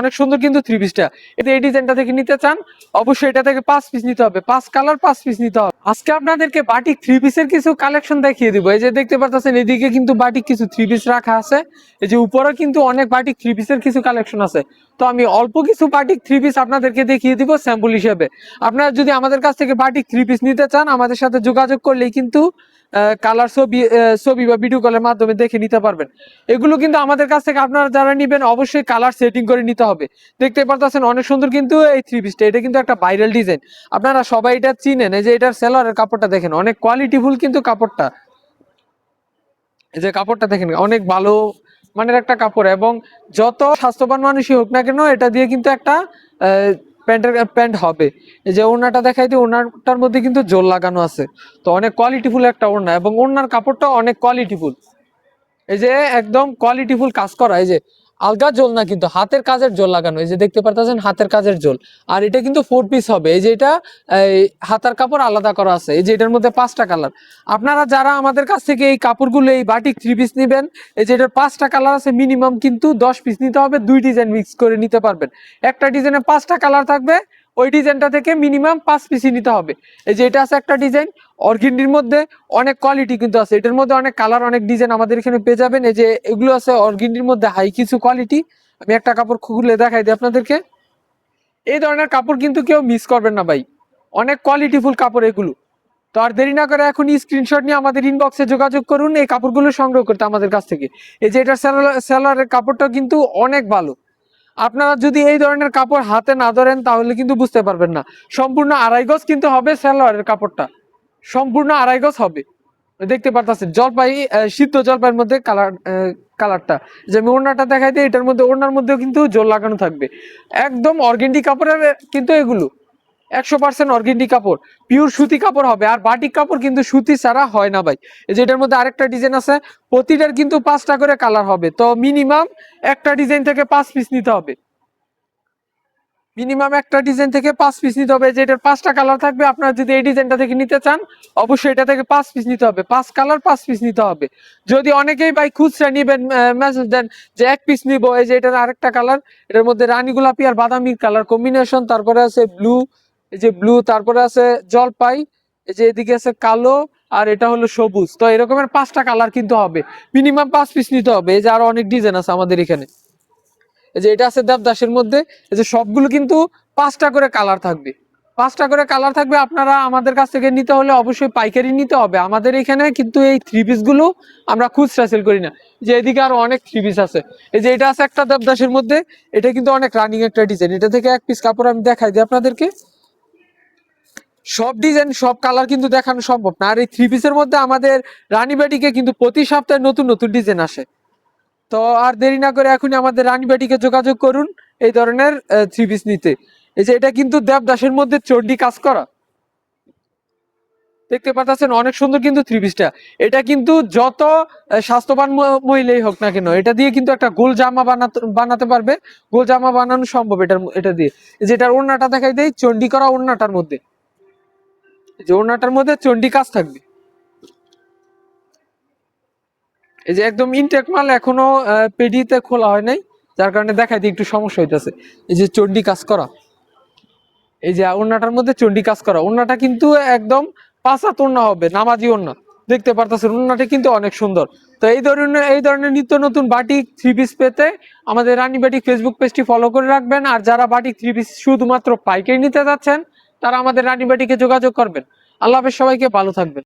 অনেক সুন্দর কিন্তু থ্রি পিসটা এতে এই ডিজাইনটা থেকে নিতে চান, অবশ্যই এটা থেকে পাঁচ পিস নিতে হবে। পাঁচ কালার পাঁচ পিস নিতে হবে। আজকে আপনাদেরকে বাটিক থ্রি পিসের কিছু কালেকশন দেখিয়ে দিব। এই যে দেখতে পাচ্ছেন এদিকে কিন্তু বাটিক কিছু থ্রি পিস রাখা আছে। এই যে উপরে কিন্তু অনেক বাটিক থ্রি পিসের কিছু কালেকশন আছে। তো আমি অল্প কিছু বাটিক থ্রি পিস আপনাদেরকে দেখিয়ে দিব স্যাম্পল হিসেবে। আপনারা যদি আমাদের কাছ থেকে বাটিক থ্রি পিস নিতে চান, আমাদের সাথে যোগাযোগ করলেই কিন্তু কালার ছবি ছবি বা ভিডিও কলের মাধ্যমে দেখে নিতে পারবেন। এগুলো কিন্তু আমাদের কাছ থেকে আপনারা যারা নিবেন, অবশ্যই কালার সেটিং করে নিতে হবে। দেখতে পারতেছেন অনেক সুন্দর কিন্তু এই থ্রি পিসটা এটা কিন্তু একটা ভাইরাল ডিজাইন আপনারা সবাই এটা চিনেন, এই যে এটার সেলারের কাপড়টা দেখেন, অনেক কোয়ালিটিফুল কিন্তু কাপড়টা। এই যে কাপড়টা দেখেন, অনেক ভালো মানের একটা কাপড় এবং যত স্বাস্থ্যবান মানুষই হোক না কেন, এটা দিয়ে কিন্তু একটা প্যান্টের প্যান্ট হবে। এই যে ওড়নাটা দেখাই দিই, ওড়নাটার মধ্যে কিন্তু জোর লাগানো আছে। তো অনেক কোয়ালিটিফুল একটা ওড়না এবং ওড়নার কাপড়টা অনেক কোয়ালিটিফুল এই যে একদম কোয়ালিটিফুল কাজ করা, এই যে আলগা জোল না, কিন্তু হাতের কাজের জোল লাগানো, এই যে দেখতে পারতেছেন হাতের কাজের জোল। আর এটা কিন্তু ফোর পিস হবে, এই যে এটা হাতার কাপড় আলাদা করা আছে, এই যে এটার মধ্যে পাঁচটা কালার আপনারা যারা আমাদের কাছ থেকে এই কাপড়গুলো, এই বাটিক থ্রি পিস নেবেন, এই যে এটার পাঁচটা কালার আছে মিনিমাম কিন্তু দশ পিস নিতে হবে, দুই ডিজাইন মিক্স করে নিতে পারবেন। একটা ডিজাইনে পাঁচটা কালার থাকবে ওই ডিজাইনটা থেকে মিনিমাম পাঁচ পিসি নিতে হবে। এই যে এটা আছে একটা ডিজাইন অর্গিন্ডির মধ্যে অনেক কোয়ালিটি কিন্তু আছে। এটার মধ্যে অনেক কালার অনেক ডিজাইন আমাদের এখানে পেয়ে যাবেন। এই যে এগুলো আছে অর্গিন্ডির মধ্যে হাই কিছু কোয়ালিটি আমি একটা কাপড় খুলে দেখাই দিই আপনাদেরকে। এই ধরনের কাপড় কিন্তু কেউ মিস করবেন না ভাই। অনেক কোয়ালিটিফুল কাপড় এগুলো। তো আর দেরি না করে এখন স্ক্রিনশট নিয়ে আমাদের ইনবক্সে যোগাযোগ করুন। এই কাপড়গুলো সংগ্রহ করতে আমাদের কাছ থেকে। এই যে এটা এটার সেলারের কাপড়টা কিন্তু অনেক ভালো। আপনারা যদি এই ধরনের কাপড় হাতে না ধরেন, তাহলে কিন্তু বুঝতে পারবেন না। সম্পূর্ণ আড়াই গজ কিন্তু হবে স্যালোয়ারের কাপড়টা। সম্পূর্ণ আড়াই গজ হবে। দেখতে পারতেছেন, জলপাই সিদ্ধ জলপাইয়ের মধ্যে কালার কালারটা। যে আমি ওড়নাটা দেখাই দিই, এটার মধ্যে, ওড়নার মধ্যেও কিন্তু জল লাগানো থাকবে। একদম অর্গেন্ডি কাপড়ের কিন্তু এগুলো। একশো পার্সেন্ট অর্গেন্ডি কাপড় পিওর সুতি কাপড় হবে। আর বাটিক কাপড় কিন্তু সুতি ছাড়া হয় না ভাই। এই যে এটার মধ্যে আরেকটা ডিজাইন আছে, প্রতিটার কিন্তু পাঁচটা করে কালার হবে। তো মিনিমাম একটা ডিজাইন থেকে পাঁচ পিস নিতে হবে। মিনিমাম একটা ডিজাইন থেকে পাঁচ পিস নিতে হবে। যেটার পাঁচটা কালার থাকবে, আপনারা যদি এই ডিজাইনটা থেকে নিতে চান, অবশ্যই এটা থেকে পাঁচ পিস নিতে হবে। পাঁচ কালার পাঁচ পিস নিতে হবে। যদি অনেকেই ভাই খুচরা নিবেন মেসেজ দেন যে এক পিস নিবো, এই যে এটার আরেকটা কালার এটার মধ্যে রানী গোলাপি আর বাদামির কালার কম্বিনেশন তারপরে আছে ব্লু এই যে ব্লু তারপরে আছে জলপাই, এই যে এদিকে আছে কালো, আর এটা হলো সবুজ। তো এরকমের পাঁচটা কালার কিন্তু হবে। মিনিমাম পাঁচ পিস নিতে হবে। এই যে আরও অনেক ডিজাইন আছে আমাদের এখানে। এই যে এটা আছে দেবদাসের মধ্যে। এই যে সবগুলো কিন্তু পাঁচটা করে কালার থাকবে। পাঁচটা করে কালার থাকবে। আপনারা আমাদের কাছ থেকে নিতে হলে অবশ্যই পাইকারি নিতে হবে। আমাদের এখানে কিন্তু এই থ্রি পিসগুলো আমরা খুচরা সেল করি না। যে এদিকে আরও অনেক থ্রি পিস আছে। এই যে এটা আছে একটা দেবদাসের মধ্যে। এটা কিন্তু অনেক রানিং একটা ডিজাইন এটা থেকে এক পিস কাপড় আমি দেখাই দিই আপনাদেরকে। সব ডিজাইন সব কালার কিন্তু দেখানো সম্ভব না। আর এই থ্রি পিসের মধ্যে আমাদের রানীবাটিকে কিন্তু প্রতি সপ্তাহে নতুন নতুন ডিজাইন আসে। তো আর দেরি না করে এখনই আমাদের রানী রানীবাটিকে যোগাযোগ করুন এই ধরনের থ্রি পিস নিতে। এই যে এটা কিন্তু দেবদাসের মধ্যে চণ্ডী কাজ করা। দেখতে পাচ্ছেন অনেক সুন্দর কিন্তু থ্রি পিসটা এটা কিন্তু যত স্বাস্থ্যবান মহিলাই হোক না কেন, এটা দিয়ে কিন্তু একটা গোল জামা বানাতে বানাতে পারবে। গোল জামা বানানো সম্ভব এটার, এটা দিয়ে। এই যে এটার ওড়নাটা দেখাই দেয় চণ্ডী করা ওড়নাটার মধ্যে। যে ওড়নাটার মধ্যে চণ্ডী কাজ থাকবে। এই যে একদম ইনটেক মাল এখনও পেডিতে খোলা হয় নাই, যার কারণে দেখাই দিই একটু সমস্যা হইতেছে। এই যে চণ্ডী কাজ করা। এই যে ওড়নাটার মধ্যে চণ্ডী কাজ করা। ওড়নাটা কিন্তু একদম পাঁচাত ওড়না হবে, নামাজি ওড়না। দেখতে পারতেছেন, ওড়নাটা কিন্তু অনেক সুন্দর। তো এই ধরনের এই ধরনের নিত্য নতুন বাটিক থ্রি পিস পেতে আমাদের রানী বাটিক ফেসবুক পেজটি ফলো করে রাখবেন। আর যারা বাটিক থ্রি পিস শুধুমাত্র পাইকারি নিতে যাচ্ছেন তারা আমাদের রানী বাটিকে যোগাযোগ করবেন। আল্লাহ সবাইকে ভালো থাকবেন।